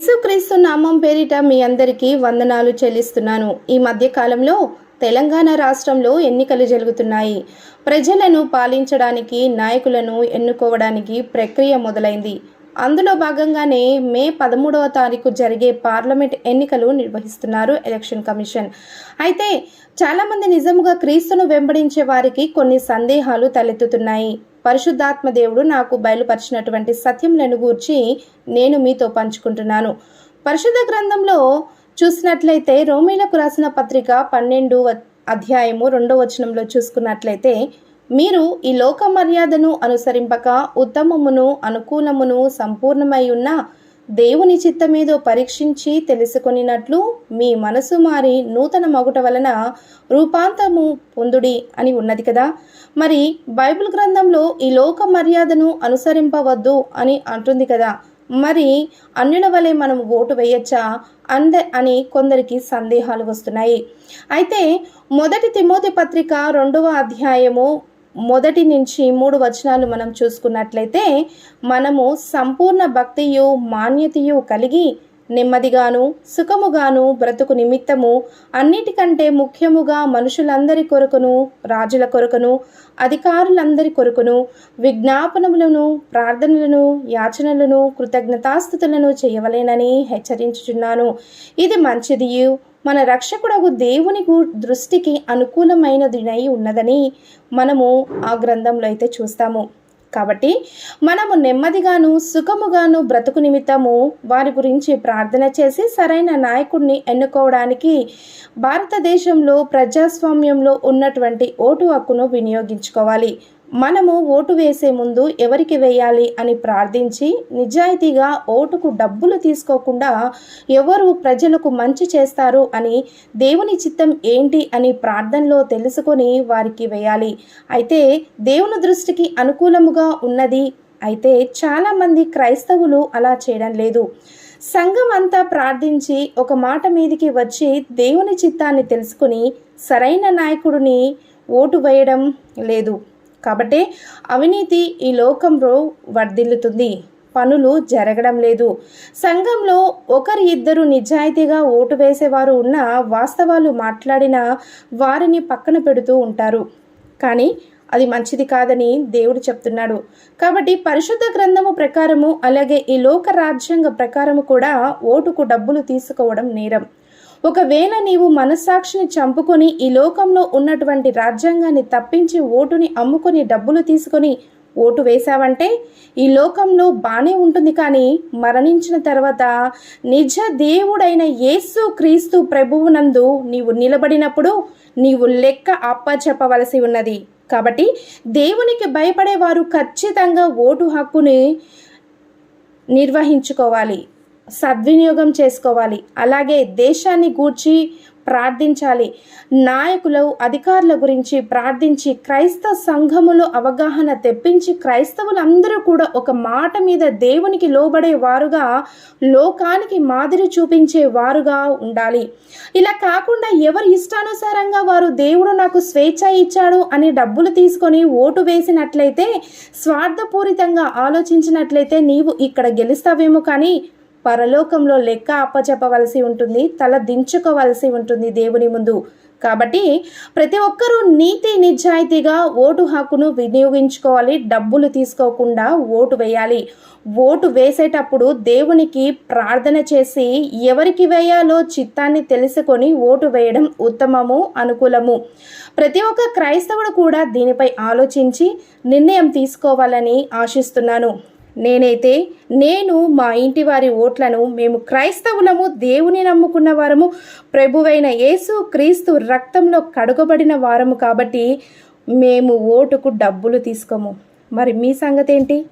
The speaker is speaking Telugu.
యేసుక్రీస్తు నామం పేరిట మీ అందరికీ వందనాలు చెల్లిస్తున్నాను. ఈ మధ్య కాలంలో తెలంగాణ రాష్ట్రంలో ఎన్నికలు జరుగుతున్నాయి. ప్రజలను పాలించడానికి నాయకులను ఎన్నుకోవడానికి ప్రక్రియ మొదలైంది. అందులో భాగంగానే మే పదమూడవ తారీఖు జరిగే పార్లమెంట్ ఎన్నికలు నిర్వహిస్తున్నారు ఎలక్షన్ కమిషన్. అయితే చాలామంది నిజముగా క్రీస్తును వెంబడించే వారికి కొన్ని సందేహాలు తలెత్తుతున్నాయి. పరిశుద్ధాత్మ దేవుడు నాకు బయలుపరిచినటువంటి సత్యములను గూర్చి నేను మీతో పంచుకుంటున్నాను. పరిశుద్ధ గ్రంథంలో చూసినట్లయితే రోమిలకు రాసిన పత్రిక పన్నెండు అధ్యాయము రెండో వచనంలో చూసుకున్నట్లయితే మీరు ఈ లోక మర్యాదను అనుసరింపక ఉత్తమమును అనుకూలమును సంపూర్ణమై ఉన్న దేవుని చిత్తమేదో పరీక్షించి తెలుసుకొనినట్లు మీ మనసు మారి నూతన మగుట వలన రూపాంతము పొందుడి అని ఉన్నది కదా. మరి బైబిల్ గ్రంథంలో ఈ లోక మర్యాదను అనుసరింపవద్దు అని అంటుంది కదా. మరి అన్యుల వలె మనం ఓటు వేయచ్చా? అంద అని కొందరికి సందేహాలు వస్తున్నాయి. అయితే మొదటి తిమోతి పత్రిక రెండవ అధ్యాయము మొదటి నుంచి మూడు వచనాలు మనం చూసుకున్నట్లయితే మనము సంపూర్ణ భక్తియు మాన్యతయు కలిగి నెమ్మదిగాను సుఖముగాను బ్రతుకు నిమిత్తము అన్నిటికంటే ముఖ్యముగా మనుషులందరి కొరకును రాజుల కొరకును అధికారులందరి కొరకును విజ్ఞాపనములను ప్రార్థనలను యాచనలను కృతజ్ఞతాస్థుతులను చేయవలేనని హెచ్చరించుచున్నాను. ఇది మంచిది మన రక్షకుడగు దేవుని దృష్టికి అనుకూలమైనదినై ఉన్నదని మనము ఆ గ్రంథంలో అయితే చూస్తాము. కాబట్టి మనము నెమ్మదిగాను సుఖముగాను బ్రతుకు నిమిత్తము వారి గురించి ప్రార్థన చేసి సరైన నాయకుడిని ఎన్నుకోవడానికి భారతదేశంలో ప్రజాస్వామ్యంలో ఉన్నటువంటి ఓటు హక్కును వినియోగించుకోవాలి. మనము ఓటు వేసే ముందు ఎవరికి వేయాలి అని ప్రార్థించి నిజాయితీగా ఓటుకు డబ్బులు తీసుకోకుండా ఎవరు ప్రజలకు మంచి చేస్తారు అని దేవుని చిత్తం ఏంటి అని ప్రార్థనలో తెలుసుకొని వారికి వేయాలి. అయితే దేవుని దృష్టికి అనుకూలముగా ఉన్నది అయితే చాలామంది క్రైస్తవులు అలా చేయడం లేదు. సంఘం అంతా ప్రార్థించి ఒక మాట మీదికి వచ్చి దేవుని చిత్తాన్ని తెలుసుకుని సరైన నాయకుడిని ఓటు వేయడం లేదు. కాబట్టి అవినీతి ఈ లోకంలో వర్ధిల్లుతుంది. పనులు జరగడం లేదు. సంఘంలో ఒకరి ఇద్దరు నిజాయితీగా ఓటు వేసేవారు ఉన్న వాస్తవాలు మాట్లాడిన వారిని పక్కన పెడుతూ ఉంటారు. కానీ అది మంచిది కాదని దేవుడు చెప్తున్నాడు. కాబట్టి పరిశుద్ధ గ్రంథము ప్రకారము అలాగే ఈ లోక రాజ్యాంగ ప్రకారము కూడా ఓటుకు డబ్బులు తీసుకోవడం నేరం. ఒకవేళ నీవు మనస్సాక్షిని చంపుకొని ఈ లోకంలో ఉన్నటువంటి రాజ్యాంగాన్ని తప్పించి ఓటుని అమ్ముకొని డబ్బులు తీసుకొని ఓటు వేశావంటే ఈ లోకంలో బాగానే ఉంటుంది కానీ మరణించిన తర్వాత నిజ దేవుడైన యేసు క్రీస్తు ప్రభువునందు నీవు నిలబడినప్పుడు నీవు లెక్క అప్పచెప్పవలసి ఉన్నది. కాబట్టి దేవునికి భయపడేవారు ఖచ్చితంగా ఓటు హక్కుని నిర్వహించుకోవాలి. సద్వినియోగం చేసుకోవాలి. అలాగే దేశాన్ని గూర్చి ప్రార్థించాలి. నాయకులు అధికారుల గురించి ప్రార్థించి క్రైస్తవ సంఘములో అవగాహన తెప్పించి క్రైస్తవులందరూ కూడా ఒక మాట మీద దేవునికి లోబడే వారుగా లోకానికి మాదిరి చూపించే వారుగా ఉండాలి. ఇలా కాకుండా ఎవరి ఇష్టానుసారంగా వారు దేవుడు నాకు స్వేచ్ఛ ఇచ్చాడు అని డబ్బులు తీసుకొని ఓటు వేసినట్లయితే స్వార్థపూరితంగా ఆలోచించినట్లయితే నీవు ఇక్కడ గెలుస్తావేమో కానీ పరలోకంలో లెక్క అప్పచెప్పవలసి ఉంటుంది తల దించుకోవలసి ఉంటుంది దేవుని ముందు. కాబట్టి ప్రతి ఒక్కరూ నీతి నిజాయితీగా ఓటు హక్కును వినియోగించుకోవాలి డబ్బులు తీసుకోకుండా ఓటు వేయాలి. ఓటు వేసేటప్పుడు దేవునికి ప్రార్థన చేసి ఎవరికి వేయాలో చిత్తాన్ని తెలుసుకొని ఓటు వేయడం ఉత్తమము అనుకూలము. ప్రతి ఒక్క క్రైస్తవుడు కూడా దీనిపై ఆలోచించి నిర్ణయం తీసుకోవాలని ఆశిస్తున్నాను. నేనైతే నేను మా ఇంటి వారి ఓట్లను మేము క్రైస్తవులము దేవుని నమ్ముకున్న వారము ప్రభువైన యేసు క్రీస్తు రక్తంలో కడుగబడిన వారము కాబట్టి మేము ఓటుకు డబ్బులు తీసుకోము. మరి మీ సంగతి ఏంటి